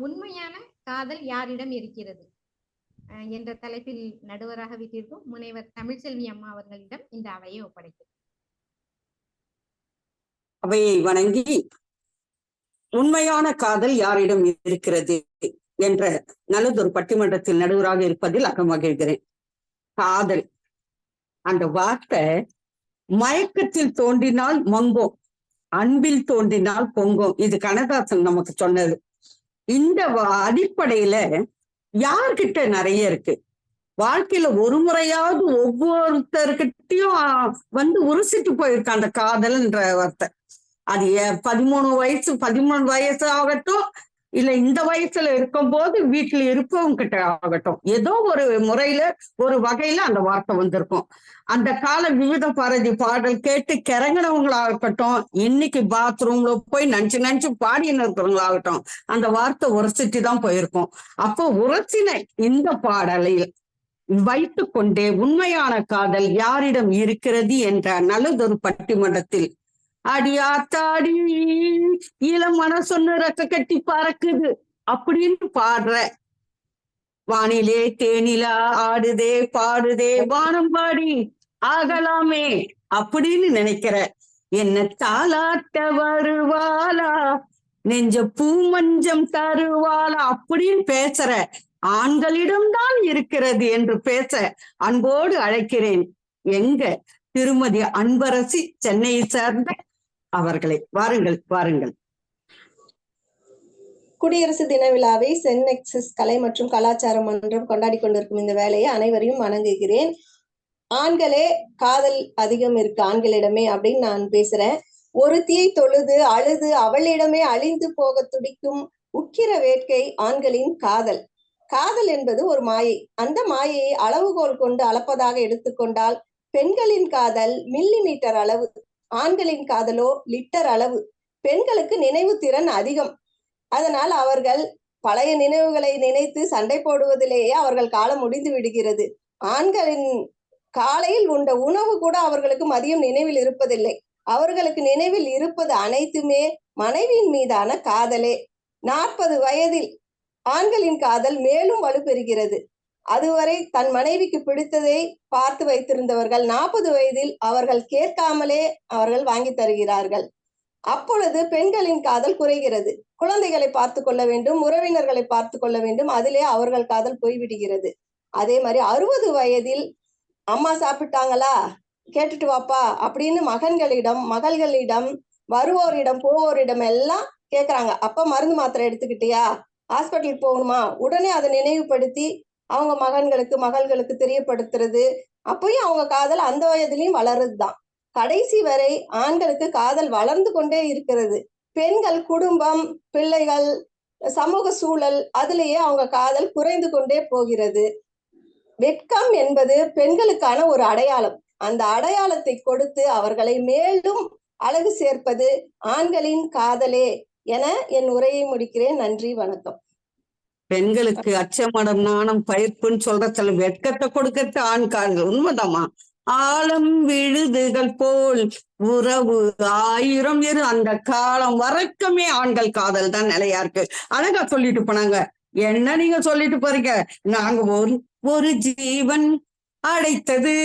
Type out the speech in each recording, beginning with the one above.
உண்மையான காதல் யாரிடம் இருக்கிறது? அஹ், என்ற தலைப்பில் நடுவராக விட்டிருக்கும் முனைவர் தமிழ்செல்வி அம்மா அவர்களிடம் இந்த அவையை ஒப்படைக்கிறேன். அவையை வணங்கி உண்மையான காதல் யாரிடம் இருக்கிறது என்ற நல்லதொரு பட்டிமன்றத்தில் நடுவராக இருப்பதில் அகமகிழ்கிறேன் காதல். அந்த வார்த்தை மயக்கத்தில் தோன்றினால் மங்கும் அன்பில் தோன்றினால் பொங்கும். இது கனதாசன் நமக்கு சொன்னது. இந்த அடிப்படையில யார்கிட்ட நிறைய இருக்கு? வாழ்க்கையில ஒரு முறையாவது ஒவ்வொருத்தர்கிட்டயும் வந்து உருசிட்டு போயிருக்கு அந்த காதல்ன்ற வார்த்தை. அது பதிமூணு வயசு பதிமூணு வயசு ஆகட்டும் இல்ல இந்த வயசுல இருக்கும்போது வீட்டுல இருப்பவங்க கிட்ட ஆகட்டும். ஏதோ ஒரு முறையில ஒரு வகையில அந்த வார்த்தை வந்திருக்கும். அந்த கால விவித பாரதி பாடல் கேட்டு கிறங்கினவங்களாகட்டும் இன்னைக்கு பாத்ரூம்ல போய் நஞ்சு நஞ்சு பாடின்னு இருக்கிறவங்களாகட்டும் அந்த வார்த்தை உரசிட்டு தான் போயிருக்கும். அப்போ உரசின இந்த பாடலில் வைத்து கொண்டே உண்மையான காதல் யாரிடம் இருக்கிறது என்ற நல்லதொரு பட்டிமன்றத்தில் அடி ஆத்தாடி இளம் மனசொன்னு ரக்க கட்டி பறக்குது அப்படின்னு பாடுற. வானிலே தேனிலா ஆடுதே பாடுதே வானம் பாடி ஆகலாமே அப்படின்னு நினைக்கிற. என்ன தாளாட்ட வருவாளா? நெஞ்ச பூ மஞ்சம் தருவாளா? அப்படின்னு பேசுற. ஆண்களிடம்தான் இருக்கிறது என்று பேச அன்போடு அழைக்கிறேன். எங்க? திருமதி அன்பரசி சென்னையை சேர்ந்த அவர்களை. வாருங்கள் வாருங்கள். குடியரசு தின விழாவை சென்னெக்சிஸ் கலை மற்றும் கலாச்சார மன்றம் கொண்டாடி கொண்டிருக்கும் இந்த வேலையை அனைவரையும் வணங்குகிறேன். ஆண்களே காதல் அதிகம் இருக்கு ஆண்களிடமே அப்படின்னு நான் பேசுறேன். ஒருத்தியை தொழுது அழுது அவளிடமே அழிந்து போக துடிக்கும் உக்கிர வேட்கை ஆண்களின் காதல். காதல் என்பது ஒரு மாயை. அந்த மாயையை அளவுகோல் கொண்டு அளப்பதாக எடுத்துக்கொண்டால் பெண்களின் காதல் மில்லி மீட்டர் அளவு. ஆண்களின் காதலோ லிட்டர் அளவு. பெண்களுக்கு நினைவு திறன் அதிகம். அதனால் அவர்கள் பழைய நினைவுகளை நினைத்து சண்டை போடுவதிலேயே அவர்கள் காலம் முடிந்து விடுகிறது. ஆண்களின் காலையில் உண்ட உணவு கூட அவர்களுக்கு மதியம் நினைவில் இருப்பதில்லை. அவர்களுக்கு நினைவில் இருப்பது அனைத்துமே மனைவியின் மீதான காதலே. நாற்பது வயதில் ஆண்களின் காதல் மேலும் வலுப்பெறுகிறது. அதுவரை தன் மனைவிக்கு பிடித்ததை பார்த்து வைத்திருந்தவர்கள் நாற்பது வயதில் அவர்கள் கேட்காமலே அவர்கள் வாங்கி தருகிறார்கள். அப்பொழுது பெண்களின் காதல் குறைகிறது. குழந்தைகளை பார்த்து கொள்ள வேண்டும் உறவினர்களை பார்த்து கொள்ள வேண்டும் அதிலே அவர்கள் காதல் போய்விடுகிறது அதே மாதிரி அறுபது வயதில் அம்மா சாப்பிட்டாங்களா? கேட்டுட்டு வாப்பா அப்படின்னு மகன்களிடம் மகள்களிடம் வருவோரிடம் போவோரிடம் எல்லாம் கேக்குறாங்க. அப்ப மருந்து மாத்திரை எடுத்துக்கிட்டியா? ஹாஸ்பிட்டலுக்கு போகணுமா? உடனே அதை நினைவுபடுத்தி அவங்க மகன்களுக்கு மகள்களுக்கு தெரியப்படுத்துறது. அப்பயும் அவங்க காதல் அந்த வயதிலையும் வளருதுதான். கடைசி வரை ஆண்களுக்கு காதல் வளர்ந்து கொண்டே இருக்கிறது. பெண்கள் குடும்பம் பிள்ளைகள் சமூக சூழல் அதுலேயே அவங்க காதல் குறைந்து கொண்டே போகிறது. வெட்கம் என்பது பெண்களுக்கான ஒரு அடையாளம். அந்த அடையாளத்தை கொடுத்து அவர்களை மேலும் அழகு சேர்ப்பது ஆண்களின் காதலே என என் உரையை முடிக்கிறேன். நன்றி வணக்கம். பெண்களுக்கு அச்சமடம் நாணம் பயிர்ப்புன்னு சொல்ற சில வெட்கத்தை கொடுக்கறது ஆண்காரர்கள் உண்மைதாமா ஆழம் விழுதுகள் போல் உறவு ஆயிரம் இரு அந்த காலம் வரைக்குமே ஆண்கள் காதல் தான் நிலையா இருக்கு. அழகா சொல்லிட்டு போனாங்க. என்ன நீங்க சொல்லிட்டு போறீங்க? நாங்க ஒரு ஒரு ஜீவன் அடைத்தது.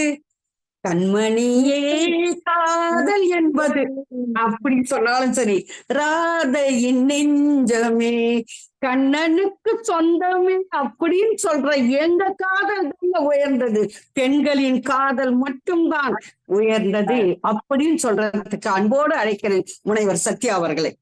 கண்மணியே காதல் என்பது. அப்படி சொன்னாலும் சரி ராதையின் நெஞ்சமே கண்ணனுக்கு சொந்தமே அப்படின்னு சொல்ற எங்க காதல் தாங்க உயர்ந்தது? பெண்களின் காதல் மட்டும்தான் உயர்ந்தது அப்படின்னு சொல்றதுக்கு அன்போடு அழைக்கிறேன் முனைவர் சத்யா அவர்களை.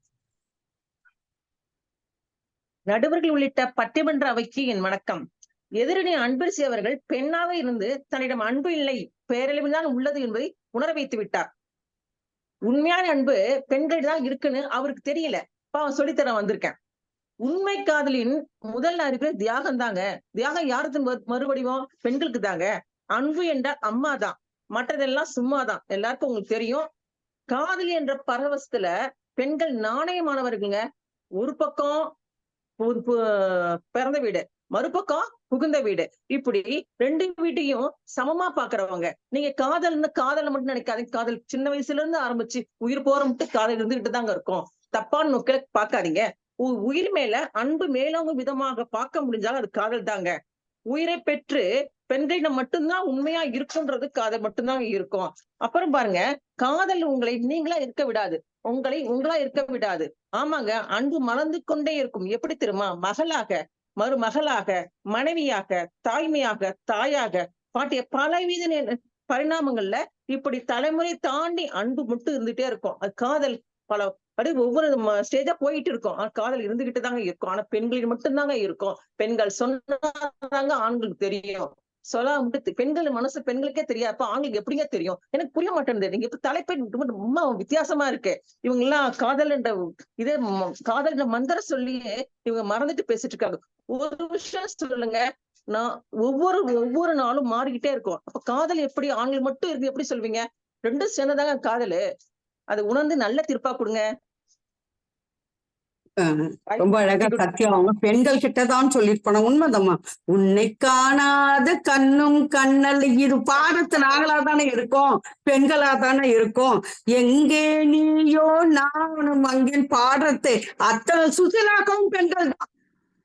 நடுவர்கள் உள்ளிட்ட பட்டிமன்ற அவைக்கு என் வணக்கம். எதிரணி அன்பரசி அவர்கள் பெண்ணாக இருந்து தன்னிடம் அன்பு இல்லை பேரளவில்தான் உள்ளது என்பதை உணர வைத்து விட்டார். உண்மையான அன்பு பெண்களிடம் தான் இருக்குன்னு அவருக்கு தெரியல. பாவம் சொல்லித்தர வந்திருக்கேன். உண்மை காதலின் முதல் அறிவு தியாகம் தாங்க. தியாகம் யாருக்கு மறு- பெண்களுக்கு தாங்க. அன்பு என்றால் அம்மா தான். மற்றதெல்லாம் சும்மாதான் எல்லாருக்கும் உங்களுக்கு தெரியும். காதலி என்ற பரவசத்துல பெண்கள் நாணயமானவர்களுங்க. ஒரு பக்கம் பு- பிறந்த வீடு. மறுபக்கம் புகுந்த வீடு. இப்படி ரெண்டு வீட்டையும் சமமா பாக்குறவங்க. நீங்க காதல்னு காதல் மட்டும் நினைக்காதீங்க. காதல் சின்ன வயசுல இருந்து ஆரம்பிச்சு உயிர் போற மட்டும் காதல் இருந்துகிட்டு தாங்க இருக்கும். தப்பான நோக்கில பாக்காதீங்க. உ- உயிர் மேல அன்பு மேலவங்க விதமாக பார்க்க முடிஞ்சாலும் அது காதல் தாங்க. உயிரை பெற்று பெண்களிடம் மட்டும்தான் உண்மையா இருக்குன்றது காதல் மட்டும்தான் இருக்கும். அப்புறம் பாருங்க காதல் உங்களை நீங்களா இருக்க விடாது. உங்களை உங்களா இருக்க விடாது. ஆமாங்க அன்பு மலர்ந்து கொண்டே இருக்கும். எப்படி தெரியுமா? மகளாக மருமகளாக மனைவியாக தாய்மையாக தாயாக பாட்டிய பலவித பரிணாமங்கள்ல இப்படி தலைமுறை தாண்டி அன்பு மட்டும் இருந்துட்டே இருக்கும். அது காதல் பல அப்படி ஒவ்வொரு ஸ்டேஜா போயிட்டு இருக்கும். காதல் இருந்துகிட்டு தாங்க இருக்கும். ஆனா பெண்களின் மட்டும்தாங்க இருக்கும். பெண்கள் சொன்னாங்க ஆண்களுக்கு தெரியும். சொல்ல மட்டும் பெண்கள் மனசு பெண்களுக்கே தெரியாது. அப்ப ஆண்களுக்கு எப்படிங்க தெரியும்? எனக்கு புரிய மாட்டேங்குது நீங்க இப்ப தலைப்பை ரொம்ப வித்தியாசமா இருக்கு. இவங்க எல்லாம் காதல் என்ற இதே காதல் என்ற மந்திர சொல்லியே இவங்க மறந்துட்டு பேசிட்டு இருக்காங்க. ஒரு விஷயம் சொல்லுங்க. நான் ஒவ்வொரு ஒவ்வொரு நாளும் மாறிக்கிட்டே இருக்கும். அப்ப காதல் எப்படி ஆண்கள் மட்டும் இருக்கு எப்படி சொல்வீங்க? ரெண்டும் சேர்ந்ததாங்க காதலு. அது உணர்ந்து நல்ல தீர்ப்பா கொடுங்க. ரொம்ப அழகா சத்தியம் அவங்க பெண்கள் கிட்டதான் சொல்லிட்டு போன உண்மைதம்மா. உன்னை காணாத கண்ணும் கண்ணல். இது பாடத்து நாங்களா தானே இருக்கோம். பெண்களா தானே இருக்கோம். எங்கே நீயோ நானும் அங்கேன்னு பாடுறது. அத்தனை சுசிலாக்கவும் பெண்கள் தான்.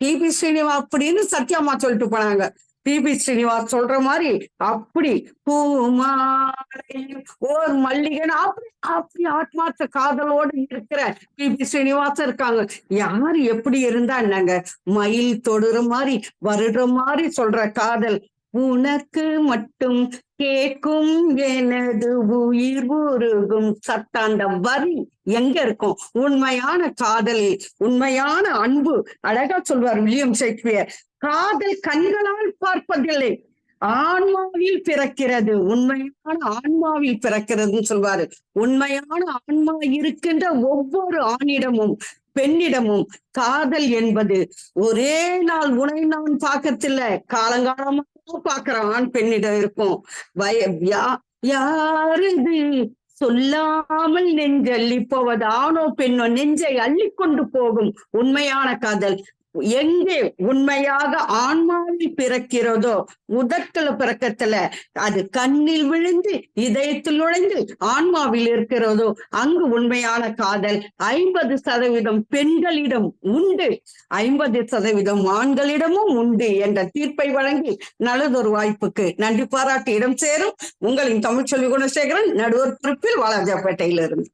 டிபி ஸ்ரீனிவா அப்படின்னு சத்யாம்மா சொல்லிட்டு போனாங்க. பிபி ஸ்ரீனிவாஸ் சொல்ற மாதிரி அப்படி பூமாலை ஓர் மல்லிகன் அப்படி அப்படி ஆத்மார்த்த காதலோடு இருக்கிற பிபி ஸ்ரீனிவாசன் இருக்காங்க. யாரு எப்படி இருந்தா என்னங்க? மயில் தொடுற மாதிரி வருடுற மாதிரி சொல்ற காதல். உனக்கு மட்டும் கேட்கும் எனது உயிர் உருகும். சத்தாண்ட வரி எங்க இருக்கும்? உண்மையான காதலில் உண்மையான அன்பு. அழகா சொல்வார் வில்லியம் ஷேக்ஸ்பியர். காதல் கண்களால் பார்ப்பதில்லை. ஆன்மாவில் பிறக்கிறது. உண்மையான ஆன்மாவில் பிறக்கிறதுன்னு சொல்வாரு. உண்மையான ஆன்மா இருக்கின்ற ஒவ்வொரு ஆணிடமும் பெண்ணிடமும் காதல் என்பது ஒரே நாள் உனை நான் பார்க்கறதில்ல. காலங்காலமா பார்க்கிற ஆண் பெண்ணிடம் இருக்கும். வய யாருது யாரது? சொல்லாமல் நெஞ்சள்ளி போவது ஆணோ பெண்ணோ நெஞ்சை அள்ளிக்கொண்டு போகும் உண்மையான காதல். எங்கே உண்மையாக ஆன்மாவில் பிறக்கிறதோ உதட்டுல பிறக்கத்துல அது கண்ணில் விழுந்து இதயத்தில் நுழைந்து ஆன்மாவில் இருக்கிறதோ அங்கு உண்மையான காதல் ஐம்பது சதவீதம் பெண்களிடம் உண்டு. ஐம்பது சதவீதம் ஆண்களிடமும் உண்டு என்ற தீர்ப்பை வழங்கி நல்லதொரு வாய்ப்புக்கு நன்றி பாராட்டு இடம் சேரும். உங்களின் தமிழ்ச்செல்வி குணசேகரன் நடுவர் குறிப்பில் வாலாஜாப்பேட்டையிலிருந்து.